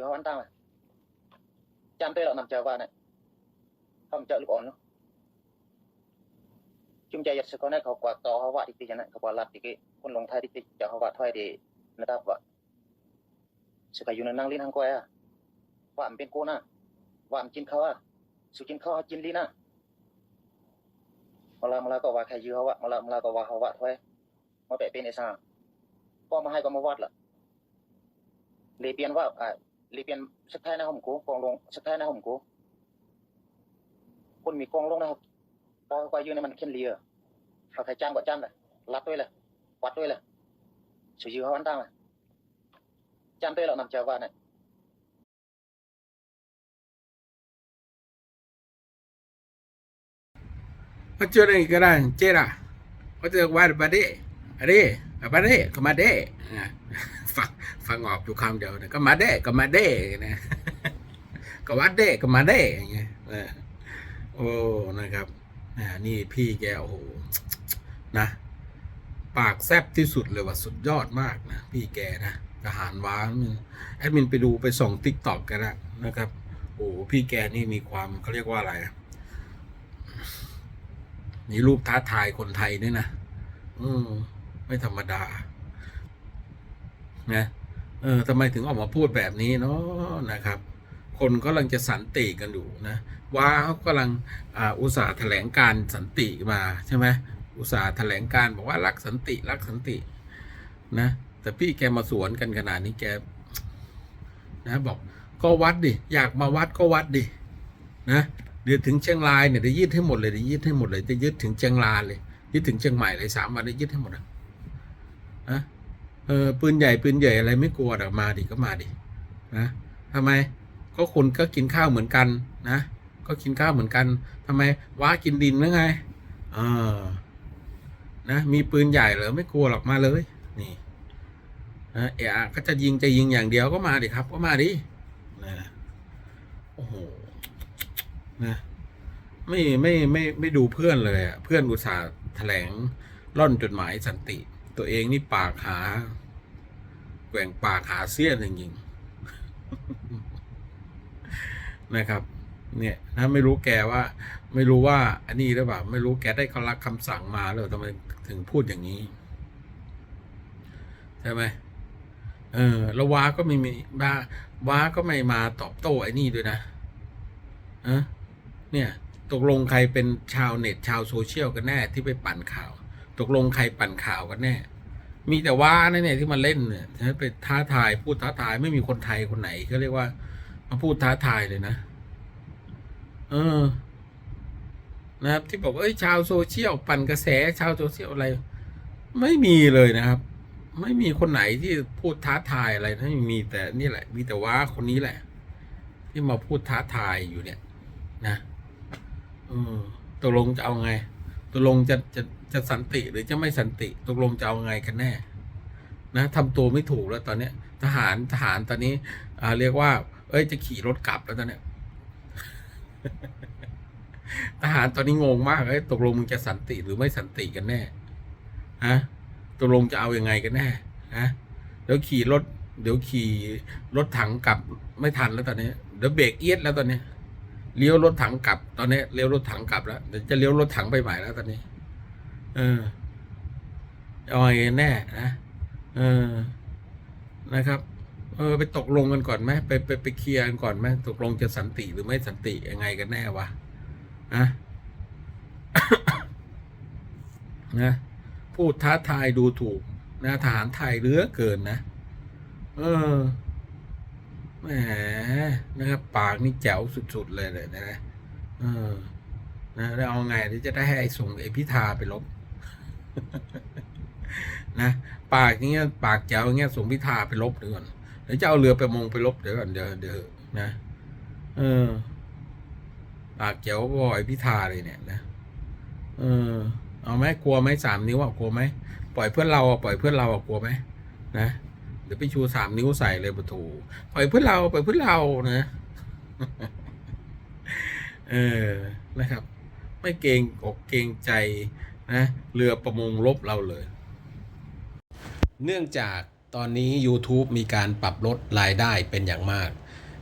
dư họ ăn tao à chăm tê lợn nằm chờ vào này không chờ lúc ổn nữa chúng ta giật sự con này เขากว่าต่อเขาว่าดิติจันั้นเขาว่าลัดดิกิคนลงไทยดิติจะเขาว่าถอยดินะครับว่าสุกาอยู่ในนั่งลิ้นทางก้อยอะว่ามันเป็นกูนะว่ามันกินเขาอะสุกินเขากินลิ้นอะมาลามาลาก็ว่าใครยื้อเขาว่ามาลามาลาก็ว่าเขาว่าถอยมาแปะเป็นไอ้ซ่าก็มาให้ก็มาวัดล่ะเลยเปลี่ยนว่าอ่า เลยเปลี่ยนสักท้ายนะผมกูกองลงสักท้ายนะผมกูคนมีกองลงนะครับพอไปยืนในมันเข้มเลียเอาใครจ้างก็จ้ ฟังฟังออกอยู่คำเดียวนะก็มาเด้ก็มาเด้นะก็วัดเด้ก็มาเด้อย่างเงี้ยโอ้นะครับนี่พี่แกโอ้โหนะ ปากแซบที่สุดเลยว่าสุดยอดมากนะพี่แกนะทหารว้านแอดมินไปดูไปส่องติ๊กต็อกกันนะนะครับ โอ้พี่แกนี่มีความเขาเรียกว่าอะไรอะนี่รูปท้าทายคนไทยด้วยนะอืมไม่ธรรมดานะ เออทำไมถึงออกมาพูดแบบนี้เนาะนะครับ คนก็กำลังจะสันติกันอยู่นะ ว่าเขากำลังออุตสาห์แถลงการสันติมาใช่ไหมอุตสาห์แถลงการบอกว่ารักสันติรักสันตินะ แต่พี่แกมาสวนกันขนาดนี้แกนะบอกก็วัดดิอยากมาวัดก็วัดดินะเดี๋ยวถึงเชียงรายเนี่ยจะยึดให้หมดเลยจะยึดให้หมดเลยจะยึดถึงเชียงรายเลยยึดถึงเชียงใหม่เลยสามวันจะยึดให้หมดอะนะ เออปืนใหญ่ปืนใหญ่อะไรไม่กลัวหรอกมาดิก็มาดินะทำไมก็คนก็กินข้าวเหมือนกันนะ ก็กินข้าวเหมือนกันทำไมว้ากินดินหรือไงเออนะมีปืนใหญ่เหรอไม่กลัวหรอกมาเลยนี่นะเอะก็จะยิงจะยิงอย่างเดียวก็มาดิครับ ก็มาดินะโอ้โหนะไม่ไม่ไม่ไม่ดูเพื่อนเลยอะเพื่อนอุตส่าห์แถลงร่อนจดหมายสันติ ตัวเองนี่ปากหาแกว่งปากหาเสี้ยนจริงๆนะครับ เนี่ยนะไม่รู้แกว่า ไม่รู้ว่า อันนี้หรือเปล่าไม่รู้แกได้เขารับคำสั่งมาแล้วทำไมถึงพูดอย่างนี้ใช่ไหมเออแล้วว้าก็ไม่มีว้าว้าก็ไม่มาตอบโต้ไอ้นี่ด้วยนะอะเนี่ย ตกลงใครเป็นชาวเน็ตชาวโซเชียลกันแน่ที่ไปปั่นข่าว ตกลงใครปั่นข่าวกันแน่ มีแต่ว่าเนี่ยที่มาเล่นเนี่ยไปท้าทายพูดท้าทายไม่มีคนไทยคนไหนก็เรียกว่า มาพูดท้าทายเลยนะ เออ นะครับ ที่บอกว่าเอ้ยชาวโซเชียลปั่นกระแสชาวโซเชียลอะไร ไม่มีเลยนะครับ ไม่มีคนไหนที่พูดท้าทายอะไรนะมีแต่นี่แหละ มีแต่ว่าคนนี้แหละ ที่มาพูดท้าทายอยู่เนี่ย นะเออตกลงจะเอาไง ตกลงจะจะจะสันติหรือจะไม่สันติตกลงจะเอาไงกันแน่ นะทำตัวไม่ถูกแล้วตอนเนี้ย ทหารทหารตอนนี้อ่าเรียกว่า เอ้ยจะขี่รถกลับแล้วตอนเนี้ยทหารตอนนี้งงมากเอ้ยตกลงมึงจะสันติหรือไม่สันติกันแน่ฮะตกลงจะเอาอยัางไงกันแน่ฮะเดี๋ยวขี่รถ เดี๋ยวขี่รถถังกลับไม่ทันแล้วตอนนี้เดี๋ยวเบรกเอียดแล้วตอนนี้ เลี้ยวรถถังกลับ ตอนนี้เลี้ยวรถถังกลับแล้วเดี๋ยวจะเลี้ยวรถถังไปใหม่แล้วตอนนี้ เออเอาไงแน่นะเออนะครับ เออ ไปตกลงกันก่อนไหมไปไปไปเคลียร์กันก่อนไหมตกลงจะสันติหรือไม่สันติยังไงกันแน่วะนะนะพูดท้าทายดูถูกนะทหารไทยเหลือเกินนะ เออ แหมนะครับปากนี่แจ๋วสุดๆเลยเลยนะเออนะแล้วเอาไงที่จะได้ให้ส่งไอพิธาไปลบนะปากเงี้ยปากแจ๋วเงี้ยส่งพิธาไปลบเดี๋ยวก่อนเดี๋ยวจะเอาเรือไปมงไปลบเดี๋ยวก่อนเดี๋ยวเดี๋ยวนะเออปากแจ๋วบอยพิธาเลยเนี่ยนะเออ เอาไหมกลัวไหมสามนิ้วอะกลัวไหมปล่อยเพื่อนเราอะปล่อยเพื่อนเราอะกลัวไหมนะ ดี๋ยวไปชูสามนิ้วใส่เลยประตูปล่อยเพื่อเราปล่อยเพื่อเรานะเออนะครับ ไม่เกรงอกเกรงใจนะเรือประมงลบเราเลย เนื่องจากตอนนี้ YouTube มีการปรับลดรายได้เป็นอย่างมาก